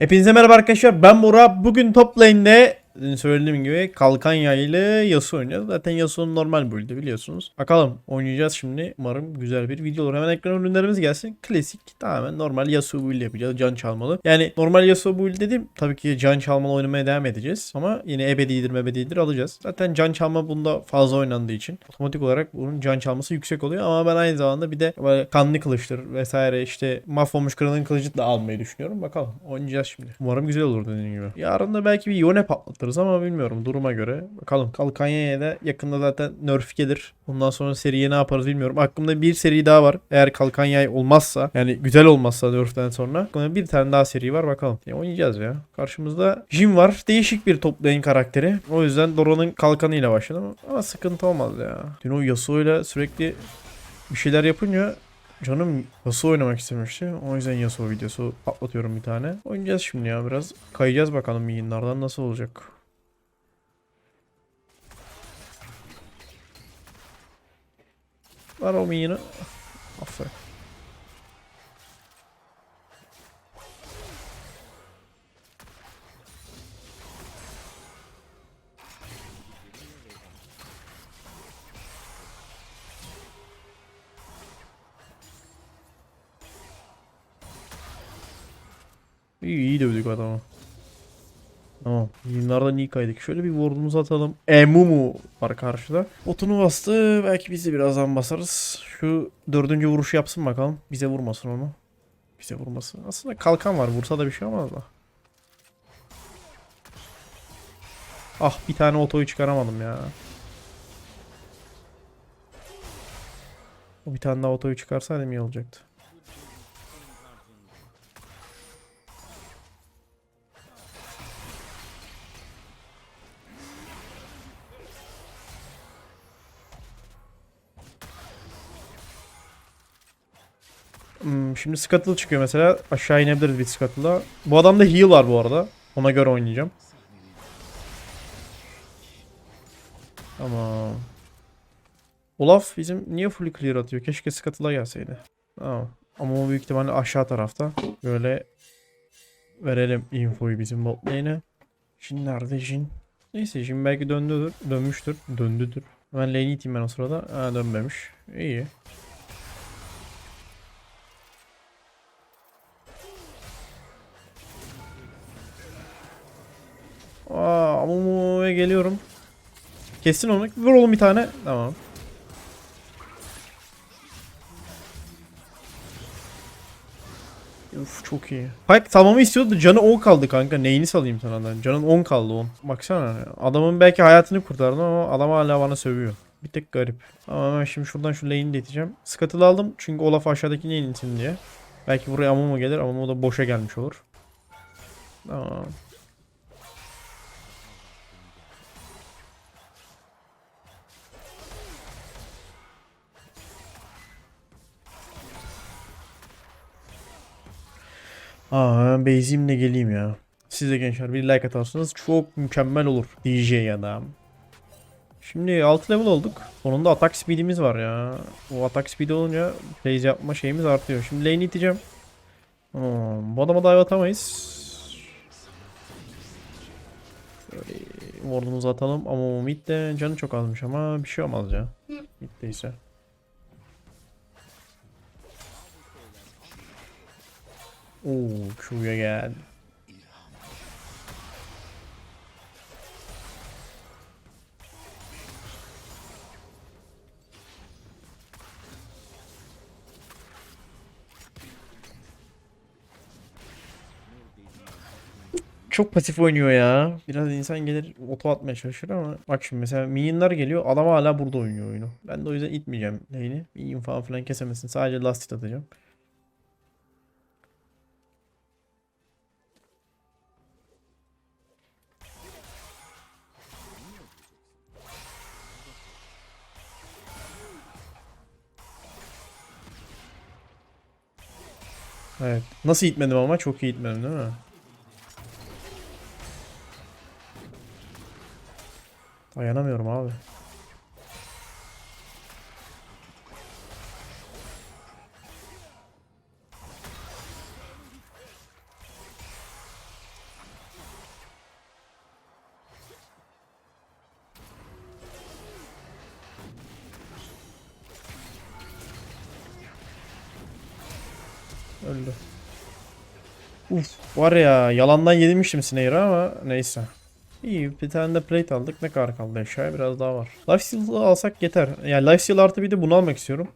Hepinize merhaba arkadaşlar ben Bora. Bugün top lane'de söylediğim gibi kalkan yaylı Yasuo oynuyoruz. Zaten Yasuo'nun normal build'i biliyorsunuz. Bakalım oynayacağız şimdi. Umarım güzel bir video olur. Hemen ekran ürünlerimiz gelsin. Klasik tamamen normal Yasuo build yapacağız. Can çalmalı. Yani normal Yasuo build dedim. Tabii ki can çalmalı oynamaya devam edeceğiz. Ama yine ebedidir mebedidir alacağız. Zaten can çalma bunda fazla oynandığı için otomatik olarak bunun can çalması yüksek oluyor. Ama ben aynı zamanda bir de böyle kanlı kılıçtır vesaire işte mahvolmuş kralın kılıcı da almayı düşünüyorum. Bakalım oynayacağız şimdi. Umarım güzel olur dediğim gibi. Yarın da belki bir Yone patlatırız ama bilmiyorum duruma göre. Bakalım Kalkanya'ya da yakında zaten nerf gelir. Ondan sonra seriye ne yaparız bilmiyorum. Aklımda bir seri daha var. Eğer Kalkanya olmazsa yani güzel olmazsa nerf'ten sonra aklımda bir tane daha seri var bakalım. Ya oynayacağız ya. Karşımızda Jin var. Değişik bir top lane karakteri. O yüzden Doran'ın kalkanıyla başladım. Ama sıkıntı olmaz ya. Dün o Yasuo'yla sürekli bir şeyler yapınca Canım Yasuo oynamak istemişti. O yüzden Yasuo videosu atlatıyorum bir tane. Oynayacağız şimdi ya biraz. Kayacağız bakalım yayınlardan nasıl olacak. Var o minyonu. Aferin. İyi iyi dövdük adamı. Tamam. Yayınlardan iyi kaydık. Şöyle bir ward'umuzu atalım. Emumu var karşıda. Botunu bastı. Belki biz de birazdan basarız. Şu dördüncü vuruşu yapsın bakalım. Bize vurmasın onu. Bize vurmasın. Aslında kalkan var. Vursa da bir şey olmaz da. Ah bir tane otoyu çıkaramadım ya. Bir tane daha otoyu çıkarsaydım iyi olacaktı. Hmm, şimdi Scuttle çıkıyor mesela. Aşağı inebiliriz bir Scuttle'la. Bu adamda heal var bu arada. Ona göre oynayacağım. Tamam. Olaf bizim niye full clear atıyor? Keşke Scuttle'a gelseydi. Tamam. Ama o büyük ihtimalle aşağı tarafta. Böyle verelim infoyu bizim bot lane'e. Jin nerede Jin? Neyse Jin belki döndüdür. Dönmüştür. Döndüdür. Hemen lane'i iteyim ben o sırada. Ha dönmemiş. İyi. Aa, geliyorum. Kessin onu. Vur oğlum bir tane. Tamam. Uf çok iyi. Pike salmamı istiyordu. Canı 10 kaldı kanka. Neyini salayım sana ben? Canın 10 kaldı 10. Baksana. Adamın belki hayatını kurtardım ama adam hala bana sövüyor. Bir tek garip. Ama ben şimdi şuradan şu lane'i de iteceğim. Scuttle'ı aldım çünkü Olaf aşağıdaki lane'i itsin diye. Belki buraya Amumu gelir ama o da boşa gelmiş olur. Tamam. Aa ben base'imle geleyim ya. Siz de gençler bir like atarsanız çok mükemmel olur. DJ adam. Şimdi 6 level olduk. Sonunda atak speed'imiz var ya. O atak speed olunca phase yapma şeyimiz artıyor. Şimdi lane iteceğim. Hmm, bu adama dive atamayız. Şöyle ward'umuzu atalım ama mid de canı çok azmış ama bir şey olmaz ya. Mid'deyse. Oo, Q'ya gel. Çok pasif oynuyor ya. Biraz insan gelir oto atmaya çalışır ama bak şimdi mesela minyonlar geliyor adam hala burada oynuyor oyunu. Ben de o yüzden itmeyeceğim lane'i. Minyon falan filan kesemesin. Sadece last hit atacağım. Evet. Nasıl itmedim ama çok iyi itmedim değil mi? Dayanamıyorum abi. Uf var ya yalandan yedirmiştim Snare'ı ama neyse. İyi bir tane de plate aldık. Ne kadar kaldı aşağıya biraz daha var. Lifesteal'ı alsak yeter. Yani lifesteal artı bir de bunu almak istiyorum.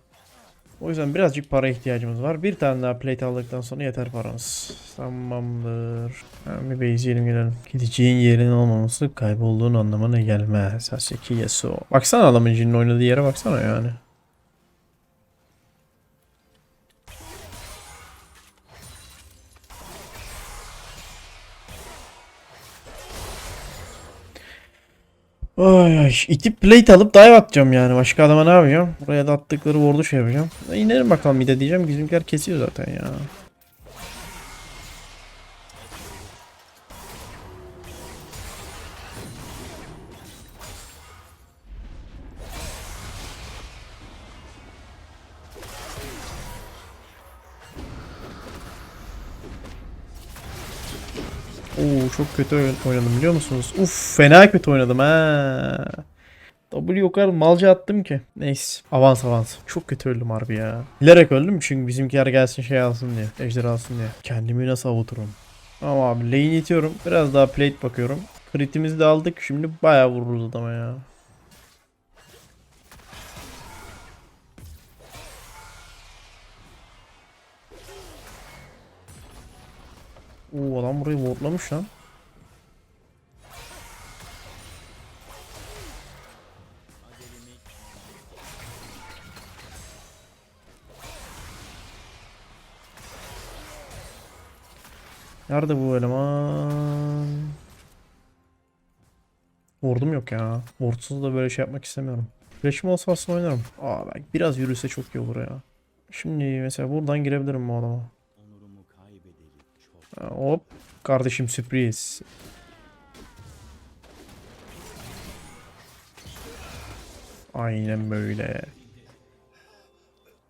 O yüzden birazcık para ihtiyacımız var. Bir tane daha plate aldıktan sonra yeter paramız. Tamamdır. Hemen bir base yiyelim gelelim. Gideceğin yerin olmaması kaybolduğun anlamına gelmez. Haseki Yasuo. Baksana adamın Jin'in oynadığı yere baksana yani. Ay ay itip plate alıp dive atacağım yani başka adama ne yapacağım? Buraya da attıkları ward'u şey yapacağım. E, inerim bakalım bir de diyeceğim bizimkiler kesiyor zaten ya. Oo çok kötü oyn- oynadım biliyor musunuz? Uf fena kötü oynadım ha. W o kadar malca attım ki. Neyse. Avans avans. Çok kötü öldüm harbi ya. Bilerek öldüm çünkü bizimkiler gelsin şey alsın diye. Ejder alsın diye. Kendimi nasıl avuturum? Ama abi lane itiyorum. Biraz daha plate bakıyorum. Critimizi de aldık. Şimdi bayağı vururuz adama ya. Oo adam burayı wardlamış lan. Nerede bu eleman? Ward'um yok ya. Ward'suz da böyle şey yapmak istemiyorum. Flash'im olsa aslında oynarım. Aa belki biraz yürüse çok iyi olur ya. Şimdi mesela buradan girebilirim bu adama. Hop. Kardeşim sürpriz. Aynen böyle.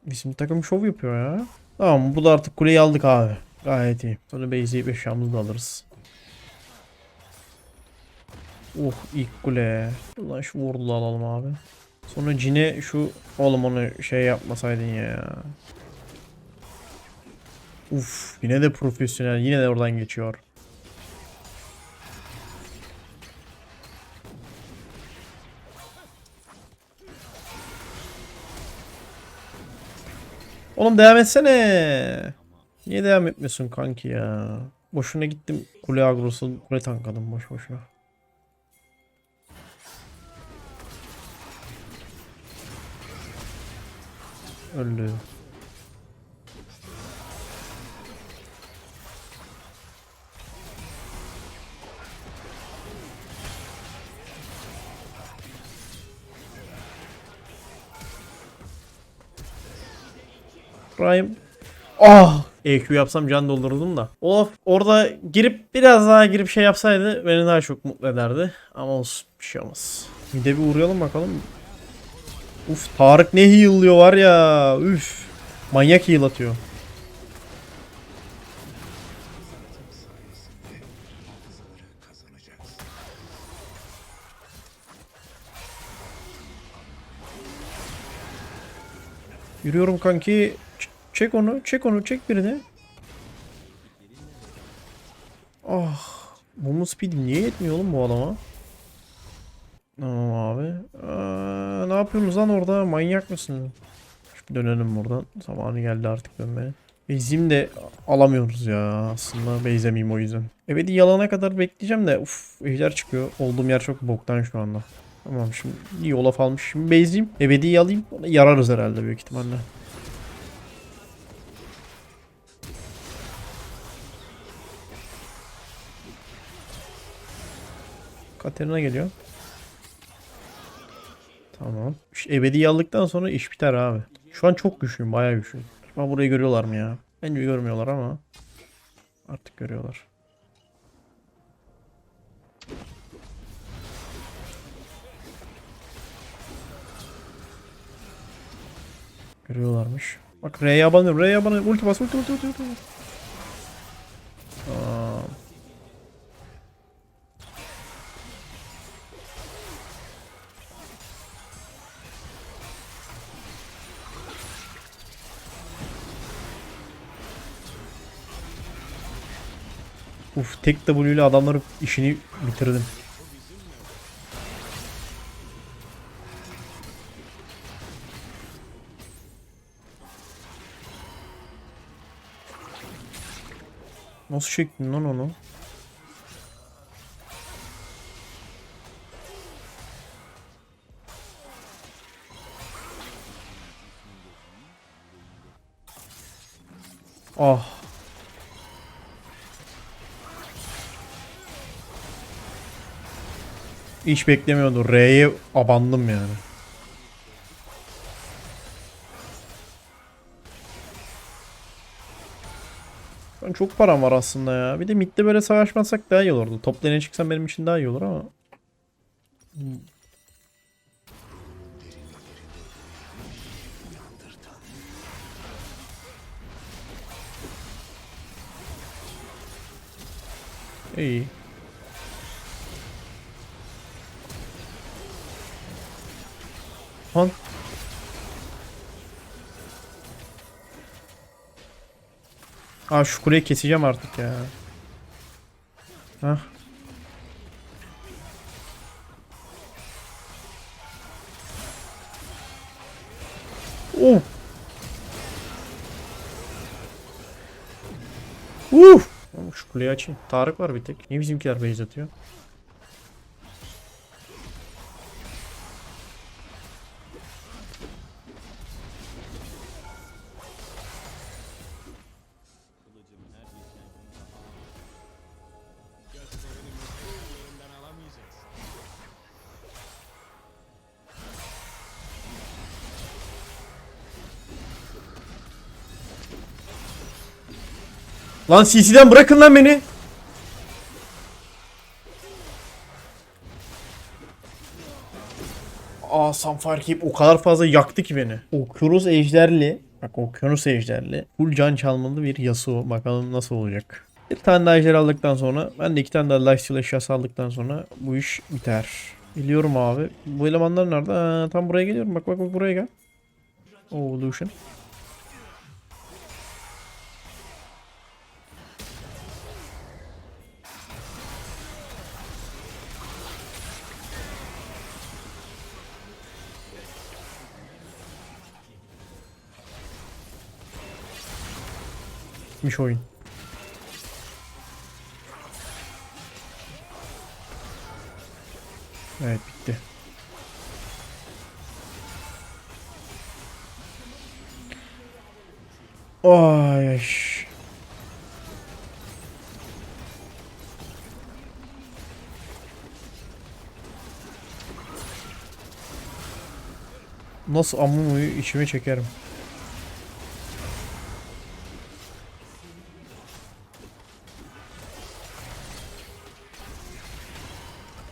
Bizim takım şov yapıyor ya. Tamam bu da artık kuleyi aldık abi. Gayet iyi. Sonra base'i eşyamızı da alırız. Uh ilk kule. Ulan şu vurdulu alalım abi. Sonra Cine şu oğlum onu şey yapmasaydın ya. Uf yine de profesyonel yine de oradan geçiyor. Oğlum devam etsene. Niye devam etmiyorsun kanki ya? Boşuna gittim kule agrosu kule tankladım boş boşuna. Öldü. Prime. Ah! EQ yapsam can doldururdum da. Olaf orada girip biraz daha girip şey yapsaydı beni daha çok mutlu ederdi. Ama olsun bir şey olmaz. Bir de bir uğrayalım bakalım. Uf Tarık ne heal'lıyor var ya. Üf. Manyak heal atıyor. Yürüyorum kanki. Çek onu, çek onu, çek birini. Ah. Bunun speed'i niye yetmiyor oğlum bu adama? Tamam abi. Aa, ne yapıyorsunuz lan orada? Manyak mısın? Şu dönelim buradan. Zamanı geldi artık dönmeye. Base'im de alamıyoruz ya aslında. Base'emeyim o yüzden. Ebedi yalana kadar bekleyeceğim de uf ejder çıkıyor. Olduğum yer çok boktan şu anda. Tamam şimdi iyi olaf. Şimdi base'im. Ebedi'yi alayım. Ona yararız herhalde büyük ihtimalle. Katerina geliyor. Tamam. Şu ebedi aldıktan sonra iş biter abi. Şu an çok güçlüyüm. Bayağı güçlüyüm. Ama burayı görüyorlar mı ya? Bence görmüyorlar ama. Artık görüyorlar. Görüyorlarmış. Bak R'ye abanıyorum. R'ye abanıyorum. Ulti bas. Ulti ulti ulti ulti. Aa, Uf tek W ile adamların işini bitirdim. Nasıl çektin lan onu? Ah. Hiç beklemiyordum. R'ye abandım yani. An çok param var aslında ya. Bir de midde böyle savaşmazsak daha iyi olurdu. Top lane'e çıksam benim için daha iyi olur ama. İyi. Lan. Aa şu kuleyi keseceğim artık ya. Hah. Oh. Uf. Oğlum Şu kuleyi açayım. Tarık var bir tek. Niye bizimkiler base atıyor? Lan CC'den bırakın lan beni. Aa Sunfire Cape o kadar fazla yaktı ki beni. Okyanus ejderli. Bak okyanus ejderli. Full can çalmalı bir Yasuo. Bakalım nasıl olacak. Bir tane daha ejder aldıktan sonra ben de iki tane daha lifesteal eşyası aldıktan sonra bu iş biter. Biliyorum abi. Bu elemanlar nerede? Aa, tam buraya geliyorum. Bak bak bak buraya gel. Oo Lucian. Bitmiş oyun. Evet bitti. Ay. Nasıl Amumu'yu içime çekerim.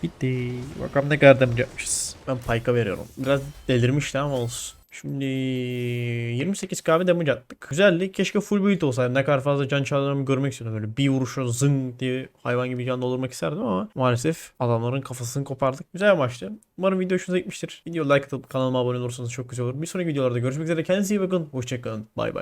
Bitti. Bakalım ne kadar damage yapmışız. Ben Pyke'a veriyorum. Biraz delirmişti ama olsun. Şimdi 28 kahve damage attık. Güzeldi. Keşke full build olsaydı. Ne kadar fazla can çaldığımı görmek istiyordum. Böyle bir vuruşa zing diye hayvan gibi can doldurmak isterdim ama maalesef adamların kafasını kopardık. Güzel maçtı. Umarım video hoşunuza gitmiştir. Video like atıp kanalıma abone olursanız çok güzel olur. Bir sonraki videolarda görüşmek üzere. Kendinize iyi bakın. Hoşçakalın. Bay bay.